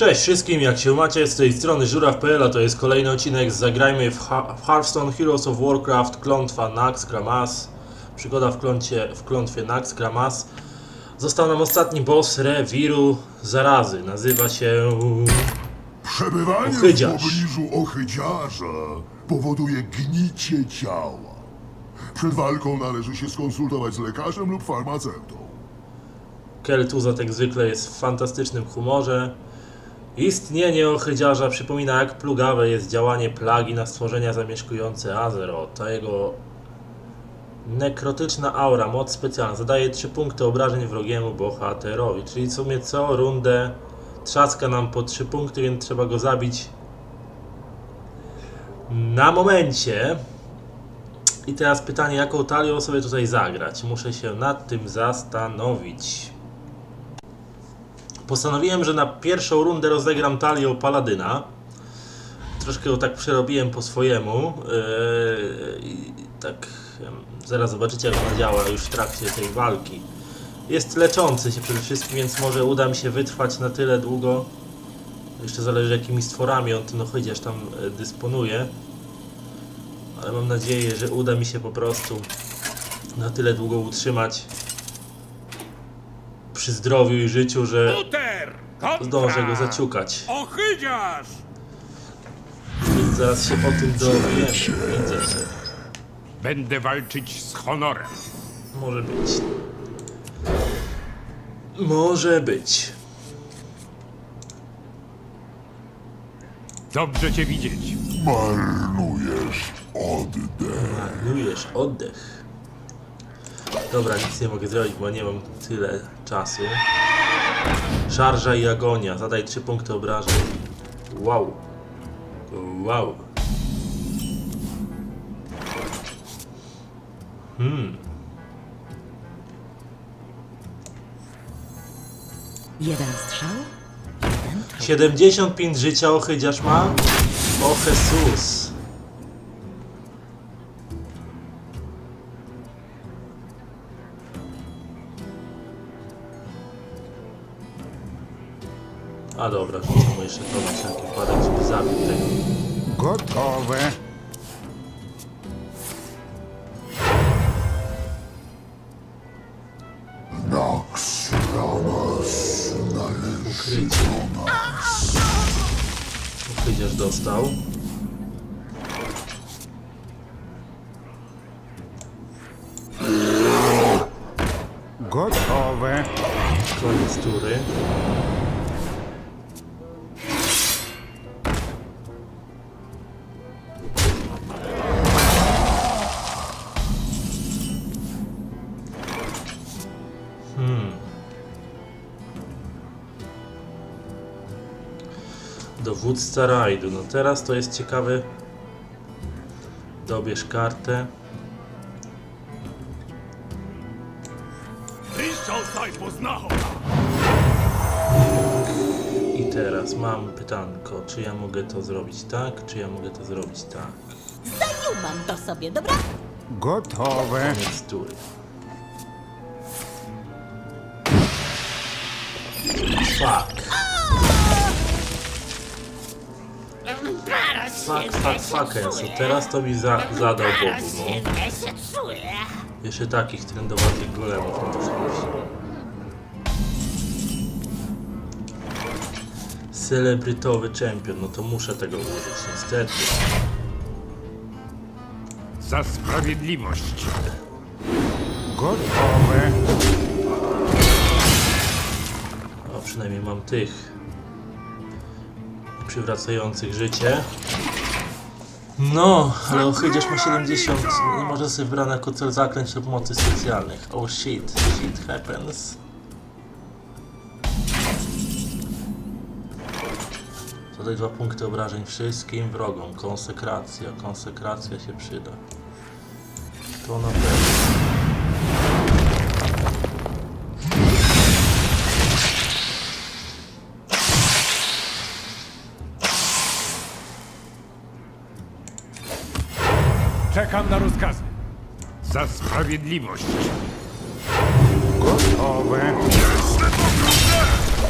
Cześć wszystkim, jak się macie, z tej strony Żuraw.pl, a to jest kolejny odcinek z Zagrajmy w, ha w Hearthstone Heroes of Warcraft Klątwa Nax Gramas. Przygoda w, klącie, w klątwie Nax Gramas. Został nam ostatni boss rewiru zarazy. Nazywa się... Przebywanie Ochydziarz. w pobliżu ochydziarza powoduje gnicie ciała. Przed walką należy się skonsultować z lekarzem lub farmaceutą. Keltuzat jak zwykle jest w fantastycznym humorze. Istnienie ochydziarza przypomina jak plugawe jest działanie plagi na stworzenia zamieszkujące Azeroth. Ta jego nekrotyczna aura, moc specjalna, zadaje 3 punkty obrażeń wrogiemu bohaterowi. Czyli w sumie co rundę trzaska nam po 3 punkty, więc trzeba go zabić na momencie. I teraz pytanie, jaką talią sobie tutaj zagrać? Muszę się nad tym zastanowić. Postanowiłem, że na pierwszą rundę rozegram talią Paladyna. Troszkę go tak przerobiłem po swojemu. Yy, I tak zaraz zobaczycie jak ona działa już w trakcie tej walki. Jest leczący się przede wszystkim, więc może uda mi się wytrwać na tyle długo. Jeszcze zależy jakimi stworami on ten ochydziarz tam e, dysponuje. Ale mam nadzieję, że uda mi się po prostu na tyle długo utrzymać przy zdrowiu i życiu, że Uter! Kontra! zdążę go zaciukać. Ochydziarz! Więc zaraz się o tym dowiemy. Widzę. Będę walczyć z honorem. Może być. Może być. Dobrze cię widzieć. Marnujesz oddech. Marnujesz oddech. Dobra, nic nie mogę zrobić, bo nie mam tyle czasu. Szarża i agonia. Zadaj 3 punkty obrażeń. Wow. Wow. Jeden strzał, jeden trup. 75 życia ochydziarz ma? O Jesus. A dobra, rzucę mu jeszcze to na wszelki wypadek, żeby zabił tego. Gotowe. Nox Ramas należy do nas. Ochydziarz dostał. Gotowe. Koniec tury. Dowódca rajdu. No teraz to jest ciekawy. Dobierz kartę. I teraz mam pytanko, czy ja mogę to zrobić tak, czy ja mogę to zrobić tak? Zajumam to sobie, dobra? Gotowe. Koniec tury. Fuck. Fuck, fuck, fuck, Enzo. Teraz to mi za, zadał Bogu, no. Jeszcze takich trendowatych golemów. Celebrytowy czempion, no to muszę tego użyć, niestety. Za sprawiedliwość. Gotowe. A przynajmniej mam tych przywracających życie. No, ale ochydziarz ma 70. Nie może sobie wybrać jako cel zaklęć lub mocy specjalnych. Oh shit, shit happens. Zadaj dwa punkty obrażeń wszystkim wrogom. Konsekracja, konsekracja się przyda. To na pewno. Czekam na rozkazy. Za sprawiedliwość. Gotowe.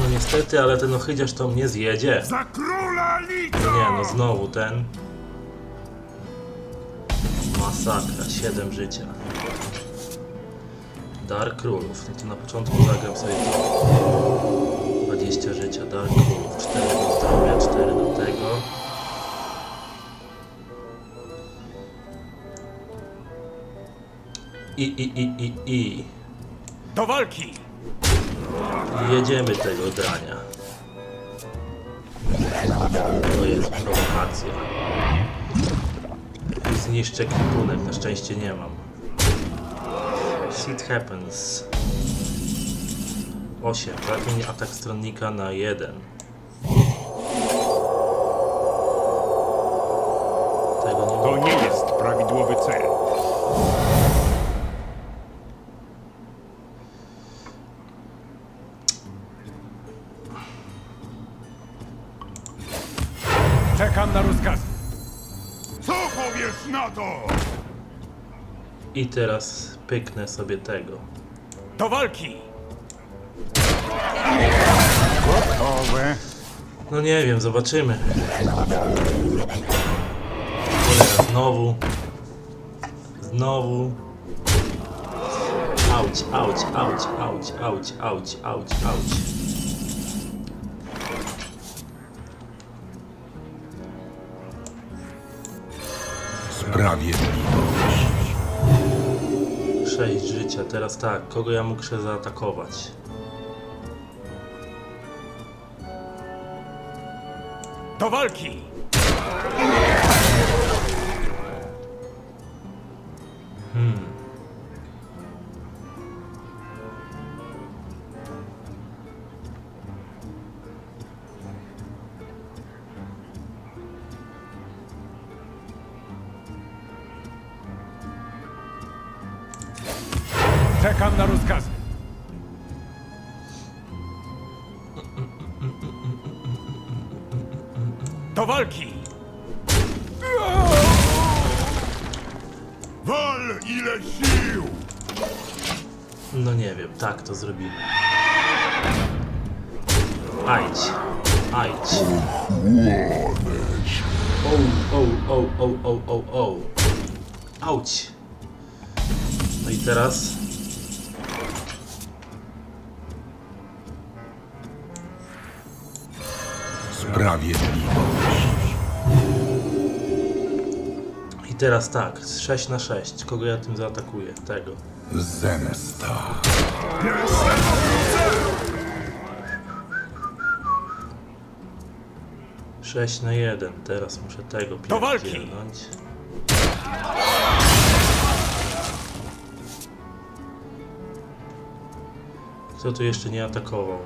No niestety, ale ten ochydziarz to mnie zjedzie. Za króla Lito! Nie no, znowu ten. Masakra, 7 życia. Dar Królów. No to na początku zagram sobie to. 20 życia, Dar Królów. 4 do zdrowia, 4 I, i, i, i, i. Do walki! Jedziemy tego drania. To jest prowokacja. Zniszczę kwipunek, na szczęście nie mam. Shit happens. 8. Zamień atak stronnika na 1. Tego nie To I teraz pyknę sobie tego. Do walki! Gotowe. No nie wiem, zobaczymy. Cholera, znowu. Znowu. Auć, auć, auć, auć, auć, auć, auć, auć. Sprawiedliwość. Sześć życia, teraz tak, kogo ja muszę zaatakować? Do walki! Czekam na rozkazy. Do walki! Wal ile sił! No nie wiem, tak to zrobimy. Ajdź, ajdź. O, o, o, o, o, o, o. Auć. No i teraz... Sprawiedliwość. I teraz tak, 6 na 6. Kogo ja tym zaatakuję? Tego. Zemsta. Sześć na jeden. Teraz muszę tego Do walki! pierdzielnąć. Kto tu jeszcze nie atakował?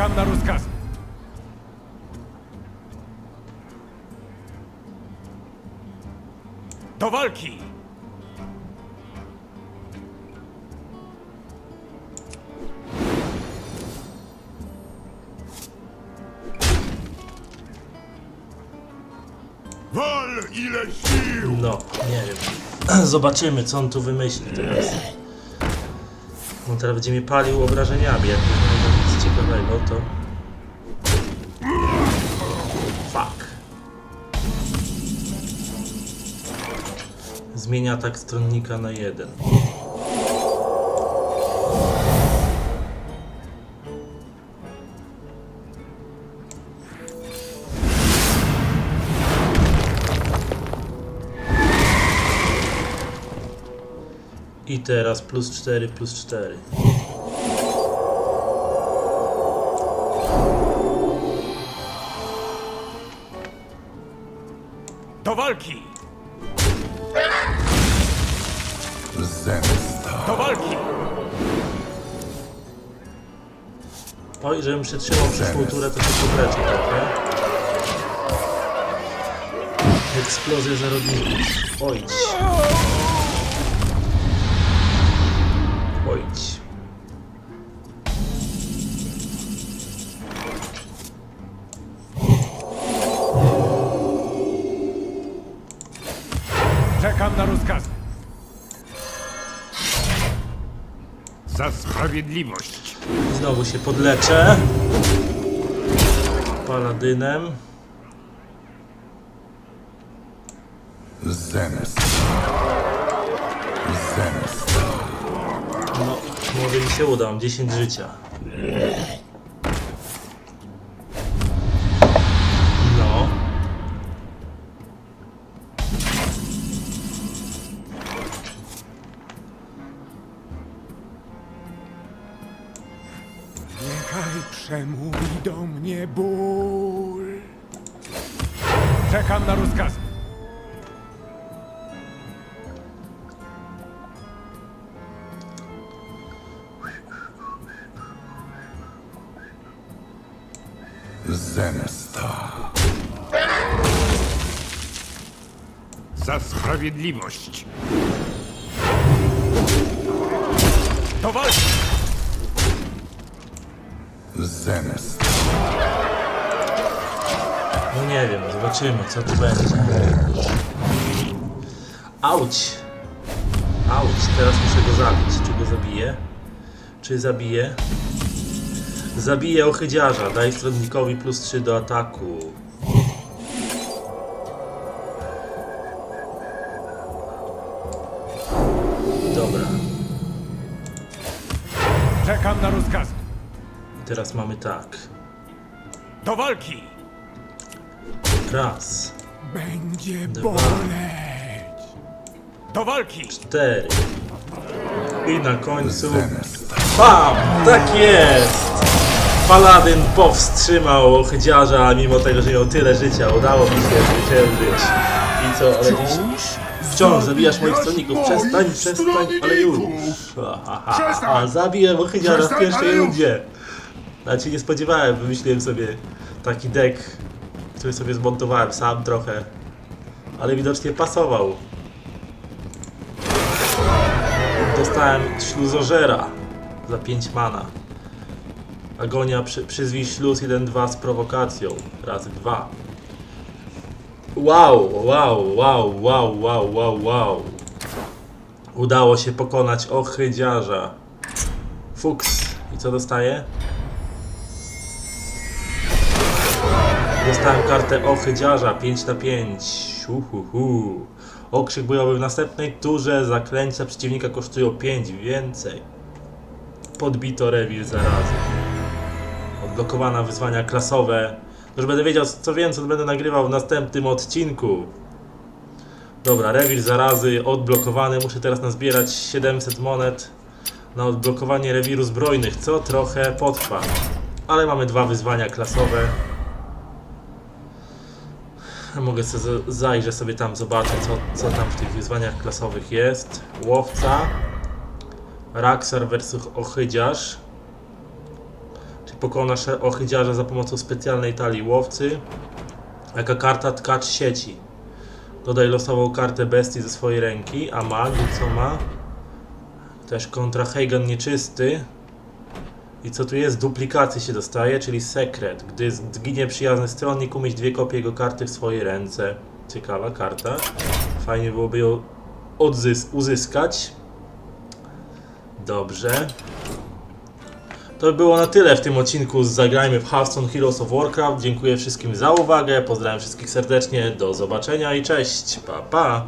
Czekam na rozkazy. Do walki! Wal ile sił! No, nie wiem. Zobaczymy, co on tu wymyśli teraz. On teraz będzie mnie palił obrażeniami. Jak ciekawego, to... Fuck. Zmienia atak stronnika na jeden. I teraz plus 4, plus 4. walki! Zemsta. Do walki! Oj, żebym przytrzymał przyszłą turę, to się pobreczę trochę. Eksplozja zarodników. Ojdź. Ojdź. Za sprawiedliwość. Znowu się podleczę. Paladynem. Zemsta. Zemsta. No, może mi się uda, mam 10 życia. Przemówi do mnie ból. Czekam na rozkazy. Zemsta. Za sprawiedliwość. Do walki! No nie wiem, zobaczymy co tu będzie. Auć! Auć, teraz muszę go zabić. Czy go zabiję? Czy zabiję? Zabiję ochydziarza. Daj stronnikowi plus 3 do ataku. Teraz mamy tak. Do walki! Raz, Będzie Dwa. boleć. Do walki! cztery. I na końcu... Bam! Tak jest! Paladyn powstrzymał ochydziarza, mimo tego, że miał tyle życia. Udało mi się zwyciężyć. I co, ale dziś... Wciąż zabijasz moich stronników. Przestań, przestań, ale już. Ha, ha, ha, ha. Zabiję ochydziarza w pierwszej ale. Znaczy nie spodziewałem, wymyśliłem sobie taki deck, który sobie zmontowałem sam trochę. Ale widocznie pasował. Dostałem śluzożera za 5 mana. Agonia przy, przyzwij śluz 1-2 z prowokacją. Razy 2. Wow, wow, wow, wow, wow, wow, wow. Udało się pokonać ochydziarza. Fuks. I co dostaję? Dostałem kartę ochydziarza 5 na 5. Uhuhu. Okrzyk bojowy w następnej turze. Zaklęcia przeciwnika kosztują 5 więcej. Podbito rewir zarazy. Odblokowana wyzwania klasowe. Już będę wiedział co więcej, będę nagrywał w następnym odcinku. Dobra, rewir zarazy odblokowany. Muszę teraz nazbierać 700 monet na odblokowanie rewiru zbrojnych, co trochę potrwa. Ale mamy dwa wyzwania klasowe. Mogę sobie, z- zajrzę sobie tam, zobaczę co, co tam w tych wyzwaniach klasowych jest. Łowca. Raksar versus Ochydziarz. Czy pokonasz Ochydziarza za pomocą specjalnej talii łowcy. Jaka karta tkacz sieci. Dodaj losową kartę bestii ze swojej ręki, a mag co ma? Też kontra Heigan nieczysty. I co tu jest? Duplikacji się dostaje, czyli sekret. Gdy zginie przyjazny stronnik, umieść dwie kopie jego karty w swojej ręce. Ciekawa karta. Fajnie byłoby ją uzyskać. Dobrze. To by było na tyle w tym odcinku z Zagrajmy w Hearthstone Heroes of Warcraft. Dziękuję wszystkim za uwagę, pozdrawiam wszystkich serdecznie, do zobaczenia i cześć, pa pa!